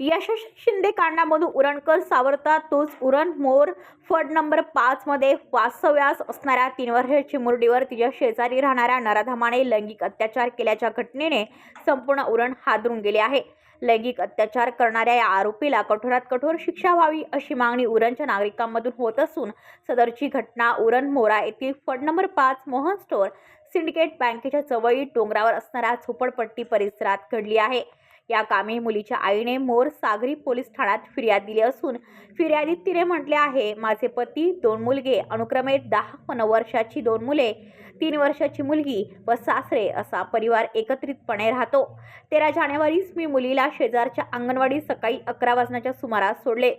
यशस्वी शिंदे कांडामधून उरणकर सावरता तोच उरण मोर फड नंबर पाचमध्ये वास्तव्यास असणाऱ्या तीन वर्षाची चिमुरडीवर तिच्या शेजारी राहणाऱ्या नराधमाने लैंगिक अत्याचार केल्याच्या घटनेने संपूर्ण उरण हादरून गेले आहे. लैंगिक अत्याचार करणाऱ्या या आरोपीला कठोरात कठोर शिक्षा व्हावी अशी मागणी उरणच्या नागरिकांमधून होत असून सदरची घटना उरण मोरा येथील फड नंबर पाच मोहन स्टोअर सिंडिकेट बँकेच्या चवळी डोंगरावर असणाऱ्या झोपडपट्टी परिसरात घडली आहे. या कामी मुलीच्या आईने मोर सागरी पोलीस ठाण्यात फिर्याद दिली असून फिर्यादीत तिने म्हटले आहे माझे पती दोन मुलगे अनुक्रमे दहा नऊ वर्षाची दोन मुले तीन वर्षाची मुलगी व सासरे असा परिवार एकत्रितपणे राहतो. तेरा जानेवारीस मी मुलीला शेजारच्या अंगणवाडी सकाळी अकरा वाजण्याच्या सुमारास सोडले.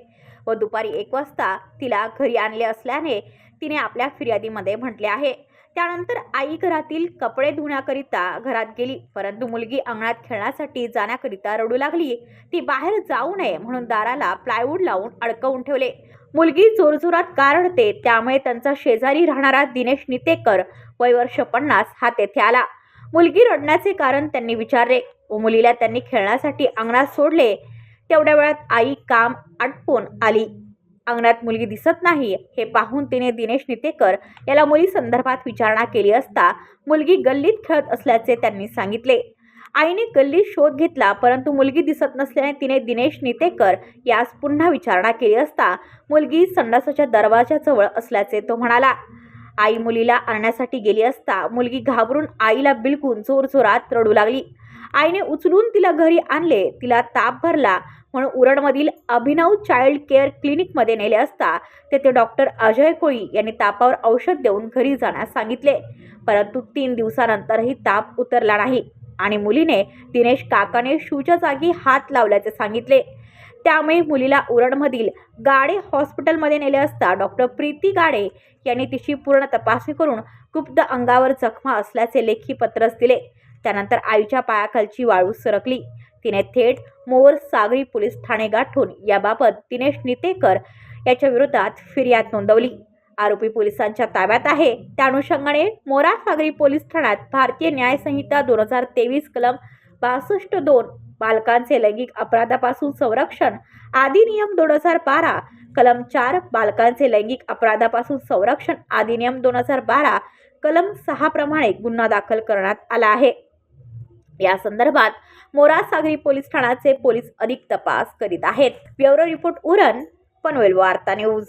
व दुपारी एक वाजता तिला घरी आणले असल्याने तिने आपल्या फिर्यादीमध्ये म्हटले आहे. त्यानंतर आई घरातील कपडे धुण्याकरिता घरात गेली. परंतु मुलगी अंगणात खेळण्यासाठी जाण्याकरिता रडू लागली. ती बाहेर जाऊ नये म्हणून दाराला प्लायवूड लावून अडकवून ठेवले. मुलगी जोरजोरात का रडते. त्यामुळे त्यांचा शेजारी राहणारा दिनेश नितेकर वय वर्ष पन्नास हा तेथे आला. मुलगी रडण्याचे कारण त्यांनी विचारले व मुलीला त्यांनी खेळण्यासाठी अंगणात सोडले. तेवढ्या वेळात आई काम आटपून आली. अंगणात मुलगी दिसत नाही हे पाहून तिने दिनेश नितेकर याला मुली संदर्भात विचारणा केली असता मुलगी गल्लीत खेळत असल्याचे त्यांनी सांगितले. आईने गल्लीत शोध घेतला परंतु मुलगी दिसत नसल्याने तिने दिनेश नितेकर यास पुन्हा विचारणा केली असता मुलगी संडासाच्या दरवाजाजवळ असल्याचे तो म्हणाला. आई मुलीला आणण्यासाठी गेली असता मुलगी घाबरून आईला बिलकून जोरजोरात रडू लागली. आईने उचलून तिला घरी आणले तिला ताप भरला म्हणून उरणमधील अभिनव चाइल्ड केअर क्लिनिकमध्ये नेले असता तेथे डॉक्टर अजय कोळी यांनी तापावर औषध देऊन घरी जाण्यास सांगितले. परंतु तीन दिवसानंतरही ताप उतरला नाही आणि मुलीने दिनेश काकाने शूच्या जागी हात लावल्याचे सांगितले. त्यामुळे मुलीला उरणमधील गाडे हॉस्पिटलमध्ये नेले असता डॉक्टर प्रीती गाडे यांनी तिची पूर्ण तपासणी करून गुप्त अंगावर जखमा असल्याचे लेखी पत्रच दिले. त्यानंतर आईच्या पायाखालची वाळू सरकली. तिने थेट मोर सागरी पोलीस ठाणे गाठून याबाबत दिनेश नितेकर याच्या विरोधात फिर्याद नोंदवली. आरोपी पोलिसांच्या ताब्यात आहे. त्या अनुषंगाने मोरा सागरी पोलीस ठाण्यात भारतीय न्याय संहिता दोन हजार तेवीस कलम बासष्ट दोन बालकांचे लैंगिक अपराधापासून संरक्षण अधिनियम दोन हजार बारा कलम चार बालकांचे लैंगिक अपराधापासून संरक्षण अधिनियम दोन हजार बारा कलम सहा प्रमाणे गुन्हा दाखल करण्यात आला आहे. या संदर्भात मोरा सागरी पोलीस ठाण्याचे पोलीस अधिक तपास करीत आहेत. ब्युरो रिपोर्ट उरण पनवेल वार्ता न्यूज.